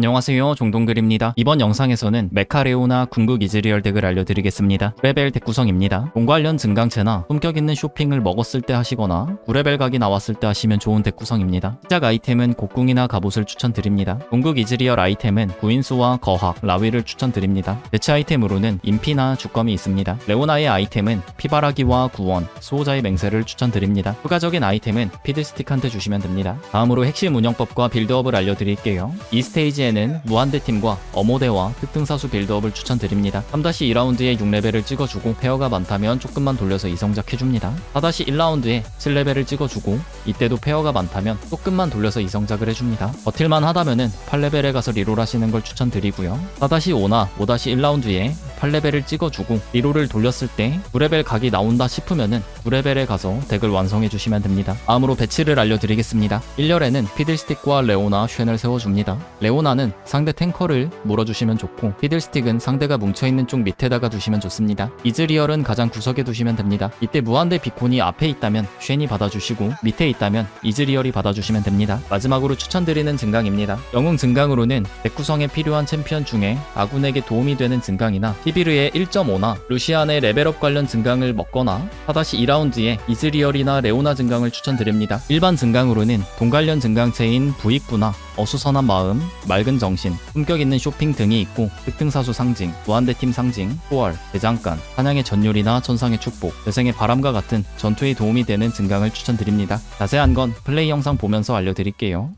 안녕하세요 종동글입니다. 이번 영상에서는 메카레오나 궁극 이즈리얼 덱을 알려드리겠습니다. 9레벨 덱 구성입니다. 돈 관련 증강체나 품격 있는 쇼핑을 먹었을 때 하시거나 9레벨 각이 나왔을 때 하시면 좋은 덱 구성입니다. 시작 아이템은 곡궁이나 갑옷을 추천드립니다. 궁극 이즈리얼 아이템은 구인수와 거학, 라위를 추천드립니다. 대체 아이템으로는 인피나 주검이 있습니다. 레오나의 아이템은 피바라기와 구원, 수호자의 맹세를 추천드립니다. 추가적인 아이템은 피드스틱한테 주시면 됩니다. 다음으로 핵심 운영법과 빌드업을 알려드릴게요. 이 스테이지에 는 무한대팀과 어모대와 특등사수 빌드업을 추천드립니다 3-2라운드에 6레벨을 찍어주고 페어가 많다면 조금만 돌려서 이성작 해줍니다 4-1라운드에 7레벨을 찍어주고 이때도 페어가 많다면 조금만 돌려서 이성작을 해줍니다 버틸만 하다면은 8레벨에 가서 리롤 하시는 걸 추천드리고요 4-5나 5-1라운드에 8레벨을 찍어주고 리롤을 돌렸을 때 9레벨 각이 나온다 싶으면은 9레벨에 가서 덱을 완성해 주시면 됩니다. 다음으로 배치를 알려드리겠습니다. 1렬에는 피들스틱과 레오나, 쉔을 세워줍니다. 레오나는 상대 탱커를 물어주시면 좋고 피들스틱은 상대가 뭉쳐있는 쪽 밑에다가 두시면 좋습니다. 이즈리얼은 가장 구석에 두시면 됩니다. 이때 무한대 비콘이 앞에 있다면 쉔이 받아주시고 밑에 있다면 이즈리얼이 받아주시면 됩니다. 마지막으로 추천드리는 증강입니다. 영웅 증강으로는 덱 구성에 필요한 챔피언 중에 아군에게 도움이 되는 증강이나 티비르의 1.5나 루시안의 레벨업 관련 증강을 먹거나 4-2라운드에 이즈리얼이나 레오나 증강을 추천드립니다. 일반 증강으로는 돈 관련 증강체인 부익부나 어수선한 마음, 맑은 정신, 품격 있는 쇼핑 등이 있고 특등사수 상징, 무한대팀 상징, 포월, 대장간, 사냥의 전율이나 천상의 축복, 재생의 바람과 같은 전투에 도움이 되는 증강을 추천드립니다. 자세한 건 플레이 영상 보면서 알려드릴게요.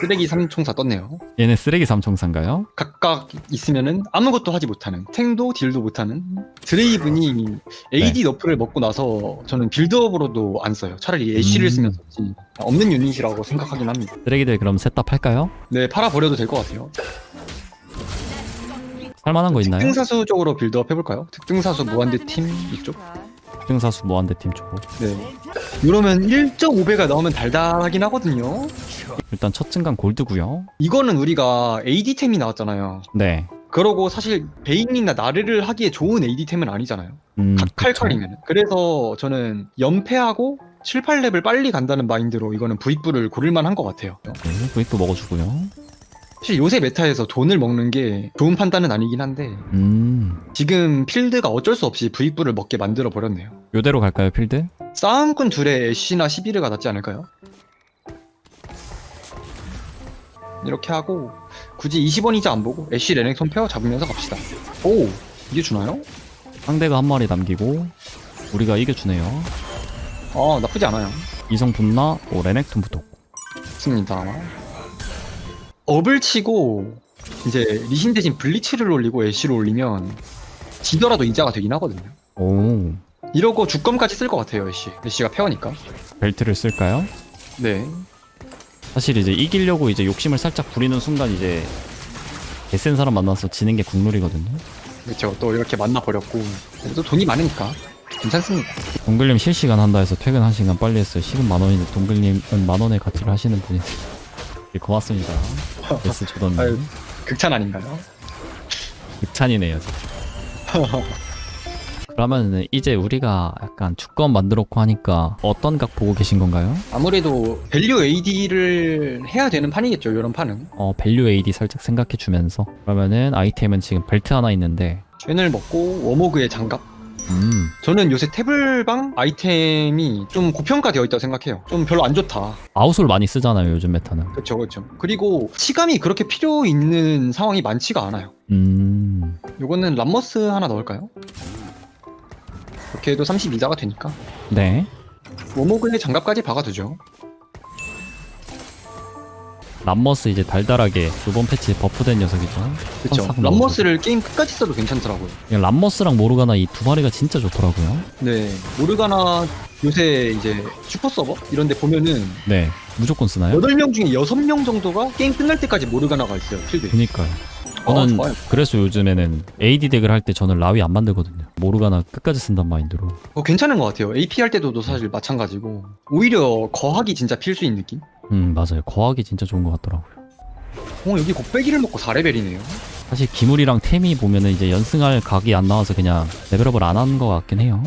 쓰레기 삼총사 떴네요. 얘네 쓰레기 삼총사인가요? 각각 있으면은 아무것도 하지 못하는 탱도 딜도 못하는 드레이븐이 AD 너프를 먹고 나서 저는 빌드업으로도 안 써요. 차라리 애쉬를 음. 쓰면 썼지. 없는 유닛이라고 생각하긴 합니다. 쓰레기들 그럼 셋 다 팔까요? 네, 팔아 버려도 될 것 같아요. 살만한 거 있나요? 특등사수 쪽으로 빌드업 해볼까요? 특등사수 무한대 팀 이쪽. 특등사수 무한대팀 쪽으로 네. 이러면 1.5배가 나오면 달달하긴 하거든요. 일단 첫 증강 골드고요 이거는 우리가 AD템이 나왔잖아요. 네 그러고 사실 베인이나 나르를 하기에 좋은 AD템은 아니잖아요. 음, 그쵸. 칼칼이면 그래서 저는 연패하고 7, 8렙을 빨리 간다는 마인드로 이거는 부익부를 고를 만 한 것 같아요 네, 브이프 먹어주고요 사실 요새 메타에서 돈을 먹는 게 좋은 판단은 아니긴 한데 음 지금 필드가 어쩔 수 없이 부익부를 먹게 만들어 버렸네요 요대로 갈까요 필드? 싸움꾼 둘의 애쉬나 시비르가 낫지 않을까요? 이렇게 하고 굳이 20원 이자 안 보고 애쉬 레넥톤 페어 잡으면서 갑시다 오 이게 주나요? 상대가 한 마리 남기고 우리가 이겨주네요 아 나쁘지 않아요 이성 분나 오 레넥톤 붙었고 좋습니다. 업을 치고 이제 리신 대신 블리츠를 올리고 애쉬를 올리면 지더라도 이자가 되긴 하거든요. 오 이러고 주검까지 쓸 것 같아요 애쉬. 애쉬가 페어니까. 벨트를 쓸까요? 네. 사실 이제 이기려고 이제 욕심을 살짝 부리는 순간 이제 개센 사람 만나서 지는 게 국룰이거든요 그렇죠. 또 이렇게 만나 버렸고 그래도 돈이 많으니까 괜찮습니다. 동글님 실시간 한다 해서 퇴근 한 시간 빨리 했어요 시급 만 원인데 동글님은 만 원의 가치를 하시는 분이 예, 고맙습니다 예스 조던님 아유, 극찬 아닌가요? 극찬이네요 진짜. 그러면은 이제 우리가 약간 주권 만들었고 하니까 어떤 각 보고 계신 건가요? 아무래도 밸류 AD를 해야 되는 판이겠죠. 이런 판은. 어 밸류 AD 살짝 생각해 주면서 그러면은 아이템은 지금 벨트 하나 있는데 쉔을 먹고 워모그의 장갑. 음 저는 요새 태블방 아이템이 좀 고평가되어 있다고 생각해요. 좀 별로 안 좋다. 아웃솔 많이 쓰잖아요 요즘 메타는 그렇죠, 그렇죠. 그리고 치감이 그렇게 필요 있는 상황이 많지가 않아요. 음 요거는 람머스 하나 넣을까요? 이렇게 해도 32자가 되니까 네. 워모그의 장갑까지 박아두죠. 람머스 이제 달달하게 이번 패치 버프된 녀석이죠. 그렇죠. 싹 람머스를 게임 끝까지 써도 괜찮더라고요. 그냥 람머스랑 모르가나 이 두 마리가 진짜 좋더라고요. 네, 모르가나 요새 이제 슈퍼 서버 이런 데 보면은 네. 무조건 쓰나요? 8명 중에 6명 정도가 게임 끝날 때까지 모르가나가 있어요. 필드에. 그니까요. 아, 저는 좋아요. 그래서 요즘에는 AD 덱을 할 때 저는 라위 안 만들거든요. 모르가나 끝까지 쓴단 마인드로. 어, 괜찮은 것 같아요. AP 할 때도 사실 마찬가지고 오히려 거하기 진짜 필수인 느낌? 음 맞아요. 거하기 진짜 좋은 것 같더라고요. 어 여기 곱빼기를 먹고 4레벨이네요. 사실 기물이랑 템이 보면은 이제 연승할 각이 안 나와서 그냥 레벨업을 안 한 것 같긴 해요.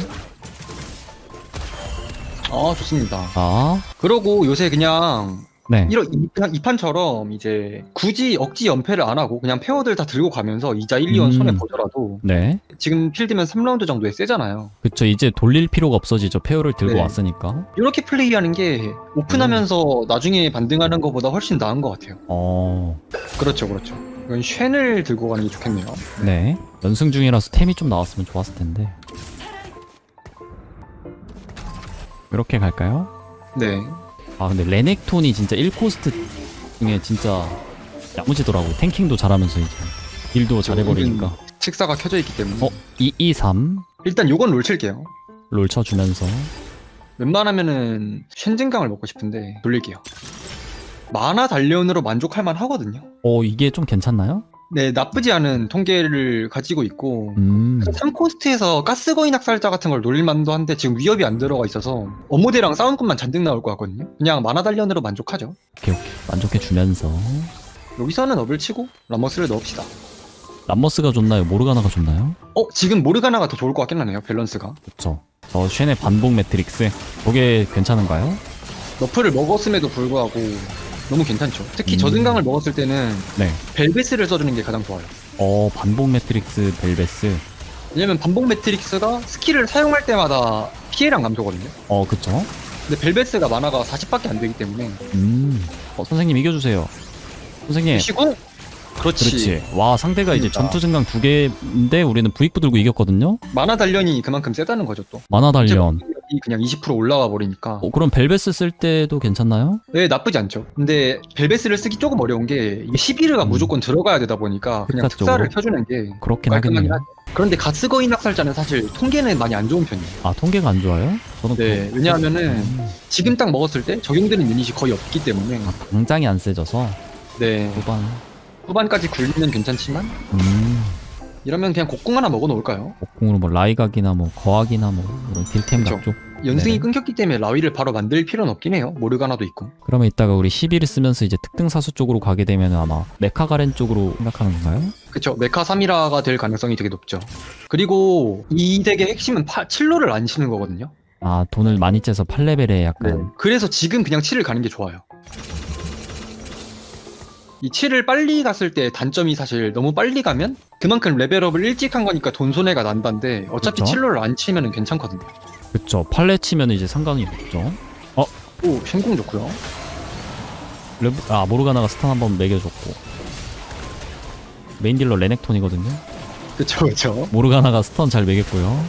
아 좋습니다. 아 그러고 요새 그냥 네. 이런 이- 판처럼 이제 굳이 억지 연패를 안 하고 그냥 페어들 다 들고 가면서 이자 1, 2원 음. 손에 보더라도 네. 지금 필드면 3라운드 정도에 세잖아요. 그쵸. 이제 돌릴 필요가 없어지죠. 페어를 들고 네. 왔으니까. 이렇게 플레이하는 게 오픈하면서 나중에 반등하는 것보다 훨씬 나은 것 같아요. 어, 그렇죠, 그렇죠. 이건 쉔을 들고 가는 게 좋겠네요. 네. 연승 중이라서 템이 좀 나왔으면 좋았을 텐데. 이렇게 갈까요? 네. 아, 근데 레넥톤이 진짜 1코스트 중에 진짜 야무지더라고. 탱킹도 잘하면서 이제. 딜도 잘해버리니까. 책사가 켜져 있기 때문에 어? 2, 2, 3. 일단 요건 롤 칠게요. 롤 쳐주면서. 웬만하면은 쉔증강을 먹고 싶은데 돌릴게요. 만화 단련으로 만족할 만 하거든요. 어, 이게 좀 괜찮나요? 네, 나쁘지 않은 통계를 가지고 있고 음. 3코스트에서 가스거인 학살자 같은 걸 노릴 만도 한데 지금 위협이 안 들어가 있어서 어모대랑 싸움꾼만 잔뜩 나올 것 같거든요. 그냥 만화 단련으로 만족하죠. 오케이, 오케이. 만족해 주면서. 여기서는 업을 치고 라머스를 넣읍시다. 람머스가 좋나요? 모르가나가 좋나요? 어, 지금 모르가나가 더 좋을 것 같긴 하네요. 밸런스가. 그쵸. 저 쉔의 반복 매트릭스. 저게 괜찮은가요? 너프를 먹었음에도 불구하고 너무 괜찮죠. 특히 음. 저등강을 먹었을 때는 네. 벨베스를 써주는 게 가장 좋아요. 어, 반복 매트릭스 벨베스. 왜냐면 반복 매트릭스가 스킬을 사용할 때마다 피해량 감소거든요. 어, 그쵸. 근데 벨베스가 만화가 40밖에 안 되기 때문에 음. 어, 선생님 이겨주세요. 선생님. 쉬고 그렇지. 그렇지. 와, 상대가 이제 그러니까. 전투 증강 두 개인데 우리는 부익부 들고 이겼거든요? 만화 단련이 그만큼 세다는 거죠 또. 만화 단련. 이 그냥 20% 올라와 버리니까. 어, 그럼 벨베스 쓸 때도 괜찮나요? 네 나쁘지 않죠. 근데 벨베스를 쓰기 조금 어려운 게 이게 11위가 음. 무조건 들어가야 되다 보니까 그냥? 특사를 켜주는 게 그렇긴 하겠네요. 하죠. 그런데 가스거인 학살자는 사실 통계는 많이 안 좋은 편이에요. 아, 통계가 안 좋아요? 저는 네, 그- 왜냐하면은 음. 지금 딱 먹었을 때 적용되는 유닛이 거의 없기 때문에 아, 당장이 안 세져서 네 후반. 후반까지 굴리면 괜찮지만 음. 이러면 그냥 곡궁 하나 먹어 놓을까요? 곡궁으로 뭐 라이각이나 뭐 거학이나 뭐 이런 딜템 그쵸. 각쪽. 연승이 네. 끊겼기 때문에 라위를 바로 만들 필요는 없긴 해요. 모르가나도 있고. 그러면 이따가 우리 11을 쓰면서 이제 특등 사수 쪽으로 가게 되면 아마 메카가렌 쪽으로 생각하는 건가요? 그쵸. 메카 3이라가 될 가능성이 되게 높죠. 그리고 이 덱의 핵심은 파, 7로를 안 치는 거거든요. 아, 돈을 많이 째서 8레벨에 약간 그래서 지금 그냥 7을 가는 게 좋아요. 이 7을 빨리 갔을 때 단점이 사실 너무 빨리 가면 그만큼 레벨업을 일찍 한 거니까 돈 손해가 난다는데 어차피 그쵸. 7로를 안 치면 괜찮거든요. 그쵸. 팔레 치면 이제 상관이 없죠. 오, 쉔궁 좋고요. 레브, 아 모르가나가 스탄 한 번 매겨줬고 메인 딜러 레넥톤이거든요. 그쵸, 그쵸. 모르가나가 스턴 잘 매겼고요.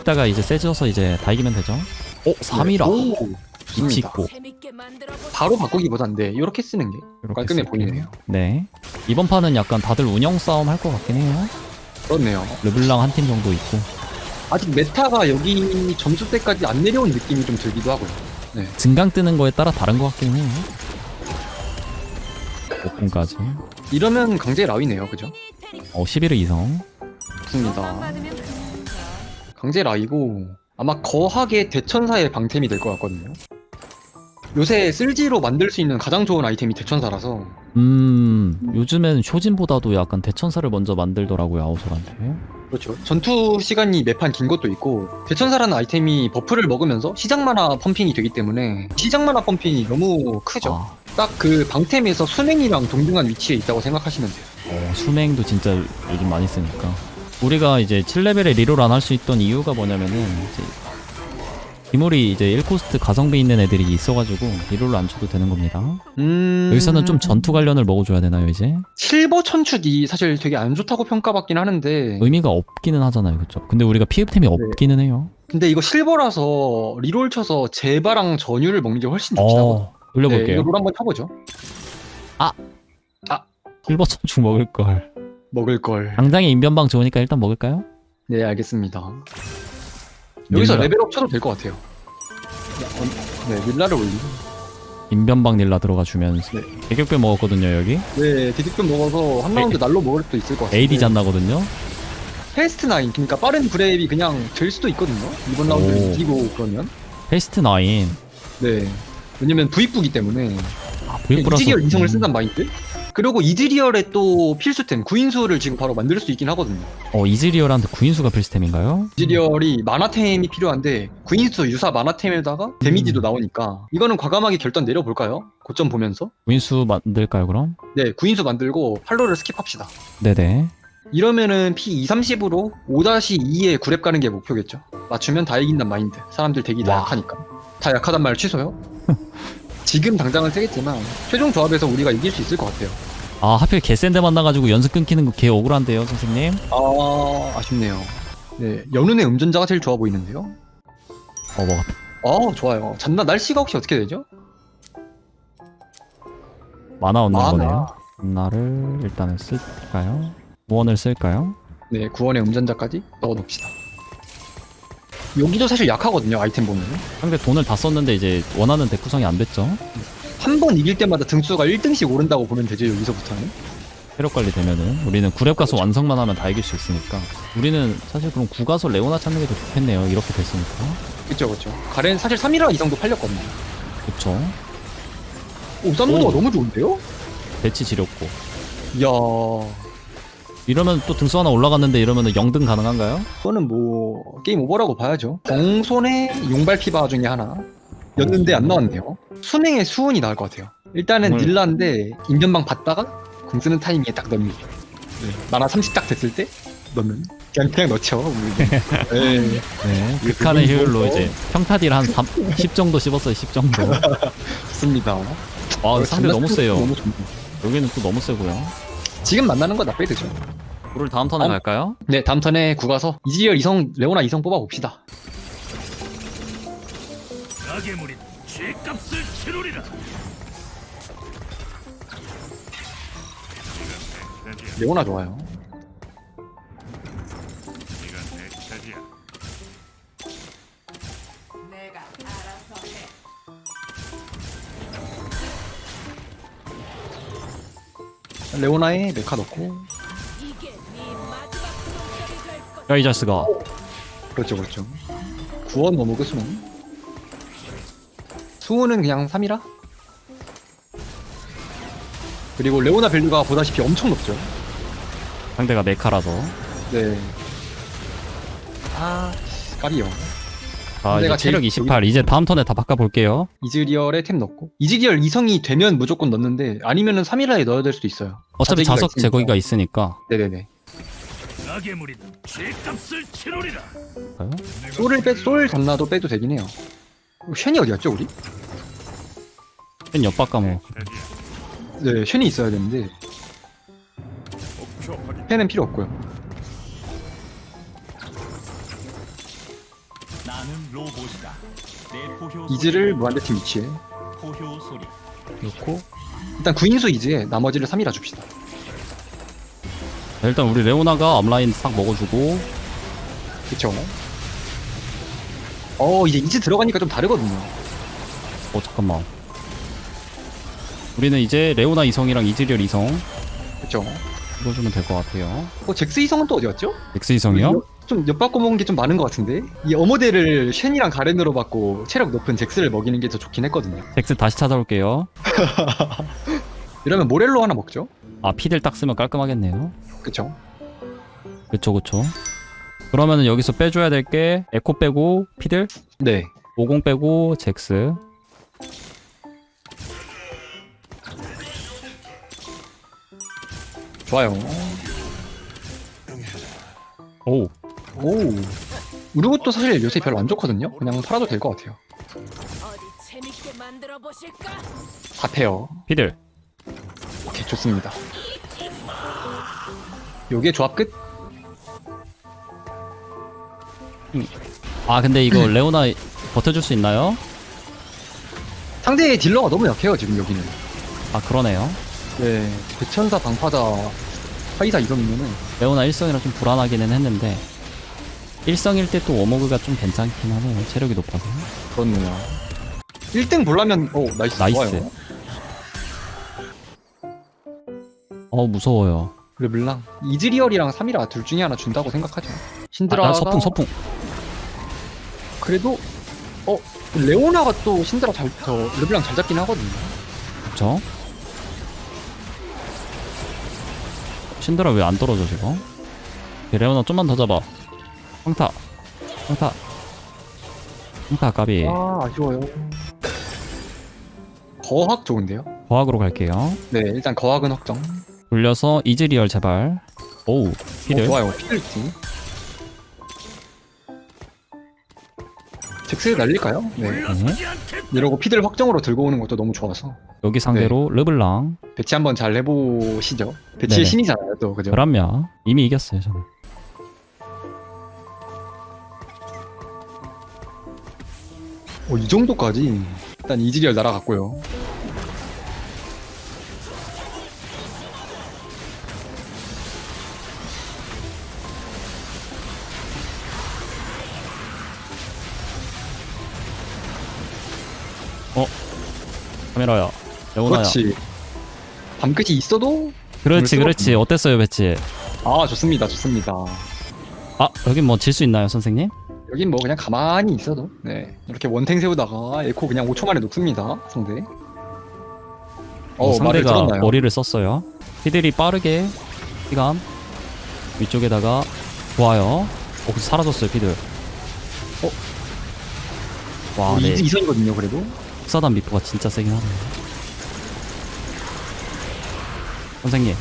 이따가 이제 세져서 이제 다 이기면 되죠. 오 3이라 오, 만들어 바로 바꾸기보단 네, 이렇게 쓰는 게 이렇게 깔끔해. 보이네요. 네 이번 판은 약간 다들 운영 싸움 할 것 같긴 해요. 그렇네요. 르블랑 한 팀 정도 있고 아직 메타가 여기 점수 때까지 안 내려온 느낌이 좀 들기도 하고요. 증강 뜨는 거에 따라 다른 것 같긴 해요. 5분까지 이러면 강제 라위네요, 그죠? 어 11의 이성 좋습니다. 강제 라이고 아마 거하게 대천사의 방템이 될 것 같거든요. 요새 쓸지로 만들 수 있는 가장 좋은 아이템이 대천사라서 음 요즘엔 쇼진보다도 약간 대천사를 먼저 만들더라고요 아우솔한테 그렇죠. 전투 시간이 매판 긴 것도 있고 대천사라는 아이템이 버프를 먹으면서 시장 만화 펌핑이 되기 때문에 시장 만화 펌핑이 너무 크죠. 아, 딱 그 방템에서 수맹이랑 동등한 위치에 있다고 생각하시면 돼요. 어, 수맹도 진짜 요즘 많이 쓰니까 우리가 이제 7레벨에 리롤 안 할 수 있던 이유가 뭐냐면은 이제 기물이 이제 1코스트 가성비 있는 애들이 있어가지고 리롤을 안 쳐도 되는 겁니다 음... 여기서는 좀 전투 관련을 먹어줘야 되나요 이제? 실버 천축이 사실 되게 안 좋다고 평가받긴 하는데 의미가 없기는 하잖아요 그쵸? 근데 우리가 피흡템이 없기는 해요 근데 이거 실버라서 리롤 쳐서 제바랑 전유를 먹는 게 훨씬 하거든요. 어 돌려볼게요 네, 이거 롤 한번 쳐보죠. 실버 천축 먹을 걸 먹을 걸. 당장에 인변방 좋으니까 일단 먹을까요? 네, 알겠습니다. 여기서 닐라. 레벨업 쳐도 될 것 같아요. 어, 네, 밀라를 올리고. 인변방 닐라 들어가 주면서 네. 대격배 먹었거든요 여기 네, 디딕좀 먹어서 한 라운드 날로 먹을 수도 있을 것 같아요. AD 잔나거든요 페스트 나인, 그러니까 빠른 브레이비 그냥 될 수도 있거든요. 이번 라운드 오. 이기고 그러면. 페스트 나인 네. 왜냐면 V쁘기 때문에 아 그냥 브이프라서 이지기열 이성을 쓴단 마인드? 그리고 이즈리얼의 또 필수템 구인수를 지금 바로 만들 수 있긴 하거든요. 어 이즈리얼한테 구인수가 필수템인가요? 이즈리얼이 마나템이 필요한데 구인수 유사 마나템에다가 데미지도 나오니까 이거는 과감하게 결단 내려볼까요? 고점 보면서 구인수 만들까요 그럼? 네 구인수 만들고 팔로를 스킵합시다. 네네. 이러면은 P 2, 30으로 5-2에 9랩 가는 게 목표겠죠. 맞추면 다 이긴단 마인드. 사람들 대기 다 와. 약하니까. 다 약하단 말 취소요. 지금 당장은 세겠지만 최종 조합에서 우리가 이길 수 있을 것 같아요. 아 하필 개센데 만나가지고 연습 끊기는 거 개 억울한데요 선생님? 아 아쉽네요. 네 연운의 음전자가 제일 좋아 보이는데요. 어 먹었다. 아 좋아요. 잔나 날씨가 혹시 어떻게 되죠? 만화 얻는 만화. 거네요. 만화를 일단은 쓸까요? 무언을 쓸까요? 네 구원의 음전자까지 넣어놓읍시다. 여기도 사실 약하거든요 아이템 보면 상대 돈을 다 썼는데 이제 원하는 덱 구성이 안 됐죠. 한 번 이길 때마다 등수가 1등씩 오른다고 보면 되죠 여기서부터는 체력 관리 되면은 우리는 9렙 가서 완성만 하면 다 이길 수 있으니까 우리는 사실 그럼 9 가서 레오나 찾는 게 더 좋겠네요. 이렇게 됐으니까. 그쵸 그쵸 가렌 사실 3일화 이상도 팔렸거든요 그쵸. 오 쌈무가 오. 너무 좋은데요? 배치 지렸고. 이야 이러면 또 등수 하나 올라갔는데 이러면은 0등 가능한가요? 그거는 뭐 게임 오버라고 봐야죠 정손의 용발 피바 중에 하나 였는데 안 나왔네요 순행의 수운이 나올 것 같아요 일단은 정말. 닐라인데 인변방 받다가 공 쓰는 타이밍에 딱 넣는 만화 30딱 됐을 때 넣는 그냥 그냥 넣죠 우리는. 네. 네. 극한의 효율로. 이제 평타딜 한 3, 10 정도 씹었어요. 10 정도. 좋습니다 아 상대 너무 세요. 너무 좋네. 여기는 또 너무 세고요. 지금 만나는 거 나빼드죠 불을 다음 턴에 어? 갈까요? 네 다음 턴에 구가서 이지리얼 이성 레오나 이성 뽑아 봅시다 가게물이 쥐값을 치르리라. 레오나 좋아요 레오나에 메카 넣고. 야 이 자스가 그렇죠 그렇죠 구원 너무그 수능 수호는 그냥 3이라 그리고 레오나 밸류가 보다시피 엄청 높죠 상대가 메카라서 네. 아, 까비요. 아 이제 체력 제일 28 이제 다음 턴에 다 바꿔볼게요 이즈리얼에 템 넣고. 이즈리얼 이성이 되면 무조건 넣는데, 아니면은 3일라에 넣어야 될 수도 있어요. 어차피 자재기가 자석 있으니까. 제거기가 있으니까 네네네. 가게물이 쥐값을 치르리라. 볼까요? 솔을 빼, 솔 잔나도 빼도 되긴 해요. 어, 쉔이 어디 갔죠, 우리? 펜 옆바꿔 뭐 차지야. 네, 쉔이 있어야 되는데. 펜은 필요 없고요. 이즈를 무한대팀 위치에. 넣고, 일단 구인수 이즈에 나머지를 3이라 줍시다. 자, 일단 우리 레오나가 앞라인 싹 먹어주고 그쵸? 어, 이제 이즈 들어가니까 좀 다르거든요. 어 잠깐만 우리는 이제 레오나 이성이랑 이즈리얼 이성 그쵸? 찍어주면 될 것 같아요 어, 잭스 이성은 또 어디 갔죠? 엑스 이성이요? 좀 엿바꿔 먹은 게 좀 많은 것 같은데? 이 어머데를 쉔이랑 가렌으로 받고 체력 높은 잭스를 먹이는 게 더 좋긴 했거든요. 엑스 다시 찾아올게요. 이러면 모렐로 하나 먹죠? 아 피들 딱 쓰면 깔끔하겠네요. 그쵸. 그쵸 그쵸. 그러면은 여기서 빼줘야 될 게 에코 빼고 피들? 네. 50 빼고 잭스. 좋아요. 오 오 우르고도 사실 요새 별로 안 좋거든요? 그냥 팔아도 될 것 같아요. 어디 재밌게 만들어 보실까? 4페어 피들. 오케이 좋습니다. 요게 조합 끝? 아 근데 이거 레오나 버텨줄 수 있나요? 상대의 딜러가 너무 약해요 지금 여기는. 아 그러네요. 네 대천사 방파자 화이사 이러면은. 레오나 1성이라 좀 불안하기는 했는데 1성일 때 또 워머그가 좀 괜찮긴 하네요. 체력이 높아서. 그렇네요. 1등 보려면 오 나이스. 나이스. 좋아요. 어 무서워요. 르블랑. 이즈리얼이랑 3이라 둘 중에 하나 준다고 생각하죠. 아, 신드라가 아 서풍 서풍. 그래도 어 레오나가 또 신드라 잘저 르블랑 잘 잡긴 하거든요. 그쵸? 신드라 왜 안 떨어져 지금? 레오나 좀만 더 잡아. 평타. 평타. 평타 까비. 아 아쉬워요. 거학 좋은데요? 거학으로 갈게요. 네 일단 거학은 확정. 돌려서 이즈리얼 제발. 오우 어, 피를. 좋아요. 피들지. 잭스 날릴까요? 네. 않겠다. 이러고 피들 확정으로 들고 오는 것도 너무 좋아서 여기 상대로 르블랑 배치 한번 잘 해보시죠. 배치의 네네. 신이잖아요, 또 그죠? 그럼요. 이미 이겼어요 저는. 어, 이 정도까지 일단 이즈리얼 날아갔고요. 카메라야. 레오나야. 그렇지. 밤끝이 있어도 그렇지 그렇지. 어땠어요 배치? 아 좋습니다, 좋습니다. 아 여긴 뭐 질 수 있나요 선생님? 여긴 뭐 그냥 가만히 있어도 네 이렇게 원탱 세우다가 에코 그냥 5초 만에 녹습니다 상대. 어, 어 말을 상대가 들었나요? 머리를 썼어요. 피들이 빠르게 시감 위쪽에다가 좋아요. 어, 근데 사라졌어요 피들. 어? 와, 어, 네. 이, 이선이거든요 그래도. 흑사단 미포가 진짜 세긴 하네요. 선생님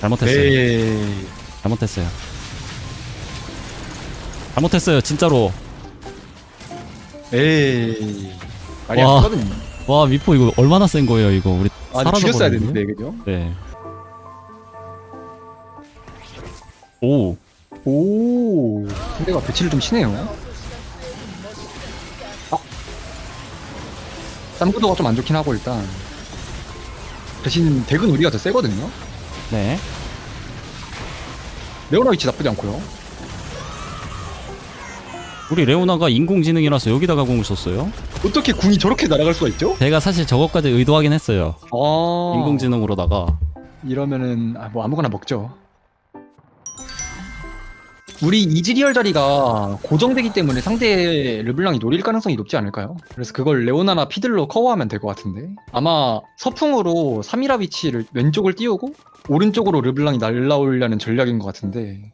잘못했어요. 네. 잘못했어요. 잘못했어요 진짜로. 에이. 와. 와 미포 이거 얼마나 센 거예요 이거 우리 아 죽였어야? 되는데 그죠? 네. 오 오. 상대가 배치를 좀 치네요. 아. 쌈구도가 좀 안 좋긴 하고 일단. 대신 덱은 우리가 더 세거든요. 네. 레오나 위치 나쁘지 않고요. 우리 레오나가 인공지능이라서 여기다가 공을 썼어요. 어떻게 궁이 저렇게 날아갈 수가 있죠? 제가 사실 저것까지 의도하긴 했어요. 아. 인공지능으로다가 이러면은 아, 뭐 아무거나 먹죠. 우리 이즈리얼 자리가 고정되기 때문에 상대 르블랑이 노릴 가능성이 높지 않을까요? 그래서 그걸 레오나나 피들로 커버하면 될 것 같은데 아마 서풍으로 3이라 위치를 왼쪽을 띄우고 오른쪽으로 르블랑이 날라오려는 전략인 것 같은데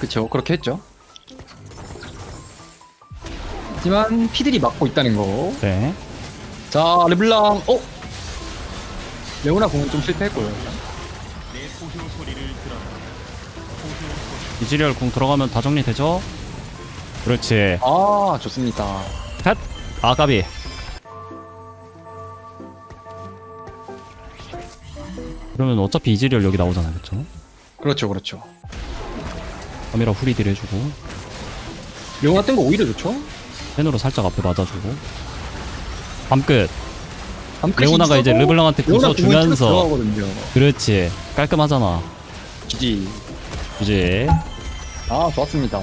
그쵸 그렇게 했죠 하지만 피들이 막고 있다는 거 네. 자, 르블랑, 어? 레오나 공은 좀 실패했고요. 이즈리얼 궁 들어가면 다 정리되죠? 그렇지. 아, 좋습니다. 컷. 아까비. 그러면 어차피 이즈리얼 여기 나오잖아요, 그렇죠? 그렇죠, 그렇죠. 카메라 후리딜 해주고 레오나 뜬거 오히려 좋죠? 펜으로 살짝 앞에 맞아주고 밤끝. 밤끝이 레오나가 이제 있어도 르블랑한테 레오나 부숴 공을 주면서 들어가거든요. 그렇지. 깔끔하잖아. GG. 이제 아, 좋았습니다.